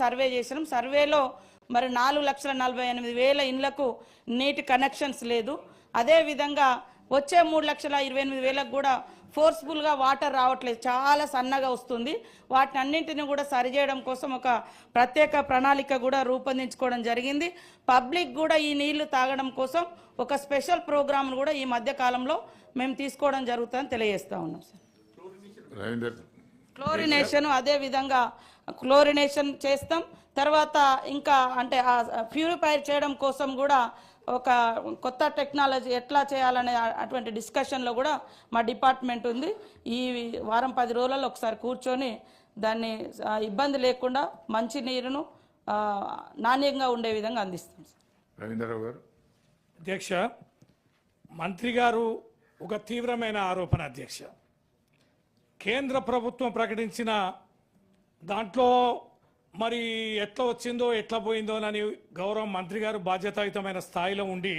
Survey చేసినాం. సర్వేలో మరి నాలుగు లక్షల నలభై ఎనిమిది వేల ఇండ్లకు నీటి కనెక్షన్స్ లేదు. అదే విధంగా వచ్చే మూడు లక్షల ఇరవై ఎనిమిది వేలకు కూడా ఫోర్స్ఫుల్గా వాటర్ రావట్లేదు. చాలా సన్నగా వస్తుంది. వాటిని అన్నింటిని కూడా సరిచేయడం కోసం ఒక ప్రత్యేక ప్రణాళిక కూడా రూపొందించుకోవడం జరిగింది. పబ్లిక్ కూడా ఈ నీళ్ళు తాగడం కోసం ఒక స్పెషల్ ప్రోగ్రామ్ కూడా ఈ మధ్య కాలంలో మేము తీసుకోవడం జరుగుతుందని తెలియజేస్తా ఉన్నాం సార్. క్లోరినేషన్ అదే విధంగా క్లోరినేషన్ చేస్తాం. తర్వాత ఇంకా అంటే ప్యూరిఫైర్ చేయడం కోసం కూడా ఒక కొత్త టెక్నాలజీ ఎట్లా చేయాలనే ఆ- అటువంటి డిస్కషన్లో కూడా మా డిపార్ట్మెంట్ ఉంది. ఈ వారం పది రోజులలో ఒకసారి కూర్చొని దాన్ని ఆ, ఇబ్బంది లేకుండా మంచి నీరును ఆ, నాణ్యంగా ఉండే విధంగా అందిస్తాం సార్. రవీంద్రరావు గారు. అధ్యక్ష మంత్రి గారు ఒక తీవ్రమైన ఆరోపణ అధ్యక్ష. కేంద్ర ప్రభుత్వం ప్రకటించిన దాంట్లో మరి ఎట్లా వచ్చిందో ఎట్లా పోయిందో అని గౌరవ మంత్రి గారు బాధ్యతాయుతమైన స్థాయిలో ఉండి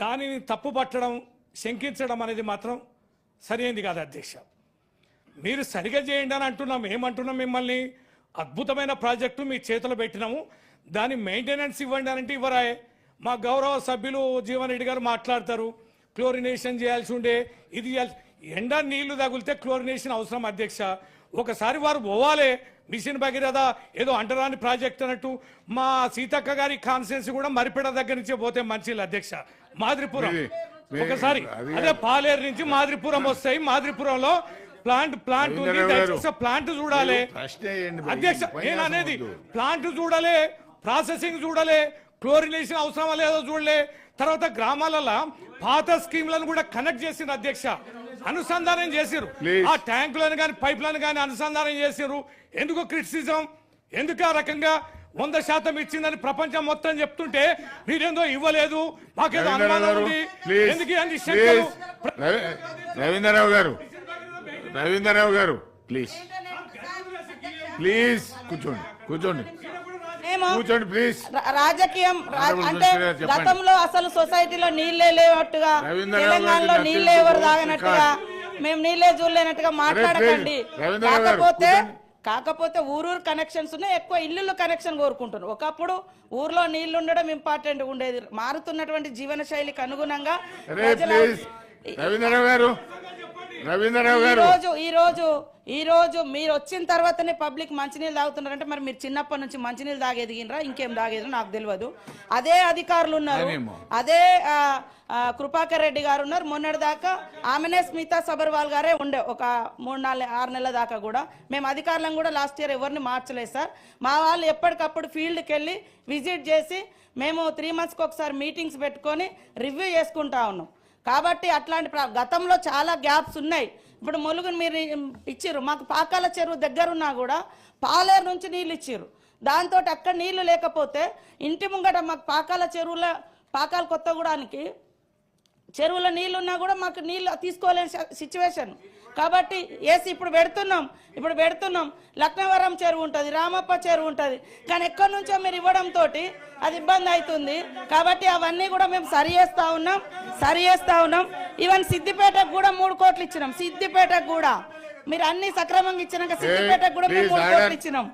దానిని తప్పు పట్టడం శంకించడం అనేది మాత్రం సరైనది కాదు అధ్యక్ష. మీరు సరిగా చేయండి అని అంటున్నాం ఏమంటున్నాం మిమ్మల్ని? అద్భుతమైన ప్రాజెక్టు మీ చేతిలో పెట్టినాము. దాని మెయింటెనెన్స్ ఇవ్వండి అని అంటే ఇవ్వరాయే. మా గౌరవ సభ్యులు జీవన్ రెడ్డి గారు మాట్లాడతారు. క్లోరినేషన్ చేయాల్సి ఉండే ఇది చేయాల్సి ఎండ నీళ్ళు తగిలితే క్లోరినేషన్ అవసరం అధ్యక్ష. ఒకసారి వారు పోవాలి. మిషన్ భగీరథ ఏదో అంటరాని ప్రాజెక్ట్ అన్నట్టు. మా సీతక్క గారి కాన్సెన్స్ కూడా మరిపెడ దగ్గర నుంచే పోతే మంచిది అధ్యక్ష. మాదిరిపురం. ఒకసారి అది- పాలేరు నుంచి మాదిరిపురం వస్తాయి. మాదిరిపురంలో ప్లాంట్ ప్లాంట్ ఉంది. ప్లాంట్ చూడాలి. అధ్యక్ష నేను అనేది. ప్లాంట్ చూడాలి ప్రాసెసింగ్ చూడాలి క్లోరినేషన్ అవసరమా లేదో చూడలే. తర్వాత గ్రామాలలో పాత స్కీమ్లను కూడా కనెక్ట్ చేసిండ్రు అధ్యక్ష. అనుసంధానం చేసిరు. ఆ ట్యాంకులను కానీ పైప్లను కానీ అనుసంధానం చేసిరు ఎందుకు క్రిటిసిజం? ఎందుకు ఆ రకంగా వంద శాతం ఇచ్చిందని ప్రపంచం మొత్తం చెప్తుంటే మీరేందో ఇవ్వలేదు. మాకేదో అనుమానం ఉంది. ఎందుకు రవి- రవీంద్రరావు గారు రవీంద్రరావు గారు ప్లీజ్ ప్లీజ్ కూర్చోండి కూర్చోండి. మేము కూర్చోండి ప్లీజ్ రా- రాజకీయం అంటే. గతంలో అసలు సొసైటీలో నీళ్ళే లేనట్టుగా రవీంద్రరావు తెలంగాణలో నాకు ఎవరు తాగనట్టుగా మేము నీళ్ళే చూడలేనట్టుగా మాట్లాడకండి. కాకపోతే. కాకపోతే ఊరూరు కనెక్షన్స్ ఉన్నాయి ఎక్కువ ఇల్లు కనెక్షన్ కోరుకుంటున్నారు. ఒకప్పుడు ఊర్లో నీళ్ళు ఉండడం ఇంపార్టెంట్ ఉండేది. మారుతున్నటువంటి జీవన శైలికి అనుగుణంగా రవీంద్రరావు గారు రవీంద్రరావు ఈ గారు. రోజు ఈ రోజు ఈ రోజు మీరు వచ్చిన తర్వాతనే పబ్లిక్ మంచినీళ్ళు తాగుతున్నారంటే మరి మీరు చిన్నప్పటి నుంచి మంచినీళ్ళు తాగెదిగినరా ఇంకేం తాగేదో నాకు తెలియదు. అదే అధికారులు ఉన్నారు. అదే కృపాకర్ రెడ్డి గారు ఉన్నారు. మొన్నటి దాకా ఆమెనే స్మితా సబర్వాల్ గారే ఉండే. ఒక మూడు నాలుగు ఆరు నెలల దాకా కూడా. మేము అధికారులను కూడా లాస్ట్ ఇయర్ ఎవరిని మార్చలేదు సార్. మా వాళ్ళు ఎప్పటికప్పుడు ఫీల్డ్కి వెళ్ళి విజిట్ చేసి మేము త్రీ మంత్స్కి ఒకసారి మీటింగ్స్ పెట్టుకొని రివ్యూ చేసుకుంటా ఉన్నాం. కాబట్టి అట్లాంటి గతంలో చాలా గ్యాప్స్ ఉన్నాయి. ఇప్పుడు ములుగుని మీరు ఇచ్చిర్రు. మాకు పాకాల చెరువు దగ్గర ఉన్నా కూడా పాలేరు నుంచి నీళ్ళు ఇచ్చారు దాంతో అక్కడ నీళ్ళు లేకపోతే ఇంటి ముంగట మాకు పాకాల చెరువుల పాకాల కొత్తగూడానికి చెరువులో నీళ్ళు ఉన్నా కూడా మాకు నీళ్ళు తీసుకోలేని సిచ్యువేషన్ కాబట్టి ఏసి ఇప్పుడు పెడుతున్నాం ఇప్పుడు పెడుతున్నాం. లక్నవరం చెరువు ఉంటుంది రామప్ప చెరువు ఉంటుంది. కానీ ఎక్కడి నుంచో మీరు ఇవ్వడంతో అది ఇబ్బంది అవుతుంది. కాబట్టి అవన్నీ కూడా మేము సరి చేస్తా ఉన్నాం సరి చేస్తా ఉన్నాం. ఈవెన్ సిద్దిపేటకు కూడా మూడు కోట్లు ఇచ్చినాం. సిద్దిపేటకు కూడా. మీరు అన్ని సక్రమంగా ఇచ్చినాక సిద్దిపేటకు కూడా మేము మూడు. కోట్లు ఇచ్చినాం.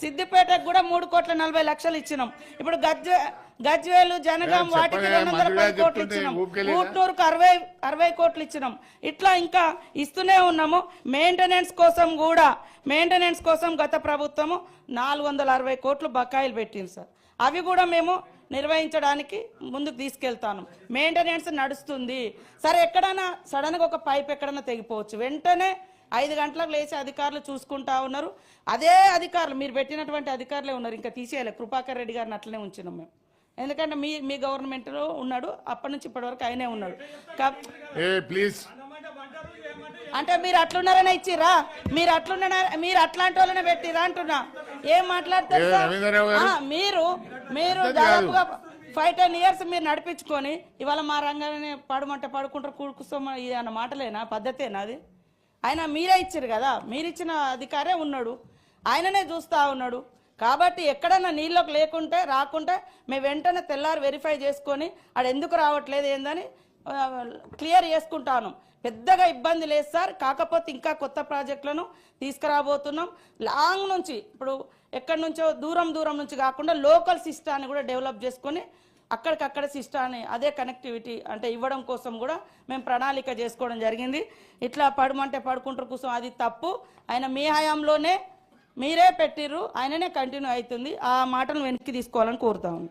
సిద్దిపేటకు కూడా మూడు కోట్ల నలభై లక్షలు ఇచ్చినాం. ఇప్పుడు గజ్వే గజ్వేలు జనగాం వాటికి రెండు వందల పది కోట్లు ఇచ్చినాం? ఊట్నూరుకు అరవై అరవై కోట్లు ఇచ్చినాం. ఇట్లా ఇంకా ఇస్తూనే ఉన్నాము. మెయింటెనెన్స్ కోసం కూడా మెయింటెనెన్స్ కోసం గత ప్రభుత్వము నాలుగు వందల అరవై కోట్లు బకాయిలు పెట్టింది సార్. అవి కూడా మేము నిర్వహించడానికి ముందుకు తీసుకెళ్తాను. మెయింటెనెన్స్ నడుస్తుంది. సరే ఎక్కడైనా సడన్గా ఒక పైప్ ఎక్కడైనా తెగిపోవచ్చు. వెంటనే ఐదు గంటలకు లేచి అధికారులు చూసుకుంటా ఉన్నారు. అదే అధికారులు మీరు పెట్టినటువంటి అధికారులే ఉన్నారు. ఇంకా తీసేయాలి. కృపాకర్ రెడ్డి గారిని అట్లనే ఉంచినాం మేము. ఎందుకంటే మీ మీ గవర్నమెంట్లో ఉన్నాడు. అప్పటి నుంచి ఇప్పటివరకు ఆయనే ఉన్నాడు. కా- ప్లీజ్ అంటే మీరు అట్లున్నారనే ఇచ్చిరా మీరు అట్లున్న మీరు అట్లాంటి వాళ్ళనే పెట్టిరా అంటున్నా. ఏం మాట్లాడతారు మీరు మీరు. దాదాపుగా ఫైవ్ టెన్ ఇయర్స్ మీరు నడిపించుకొని ఇవాళ మా రంగానే పడమంటే పడుకుంటారు కూడుకుస్తాం ఇది అన్న మాటలేనా? పద్ధతేనా అది? ఆయన మీరే ఇచ్చారు కదా? మీరు ఇచ్చిన అధికారే ఉన్నాడు. ఆయననే చూస్తా ఉన్నాడు. కాబట్టి ఎక్కడన్నా నీళ్ళకి లేకుంటే రాకుంటే మేము వెంటనే తెల్లారి వెరిఫై చేసుకొని ఆడ ఎందుకు రావట్లేదు ఏందని క్లియర్ చేసుకుంటాను. పెద్దగా ఇబ్బంది లేదు సార్. కాకపోతే ఇంకా కొత్త ప్రాజెక్టులను తీసుకురాబోతున్నాం. లాంగ్ నుంచి ఇప్పుడు ఎక్కడి నుంచో దూరం దూరం నుంచి కాకుండా లోకల్ సిస్టాన్ని కూడా డెవలప్ చేసుకొని అక్కడికక్కడ సిస్టాన్ని అదే కనెక్టివిటీ అంటే ఇవ్వడం కోసం కూడా మేము ప్రణాళిక చేసుకోవడం జరిగింది. ఇట్లా పడమంటే పడుకుంటారు కోసం అది తప్పు. ఆయన మీ హయాంలోనే మీరే పెట్టిర్రు. ఆయననే కంటిన్యూ అవుతుంది. ఆ మాటను వెనక్కి తీసుకోవాలని కోరుతాము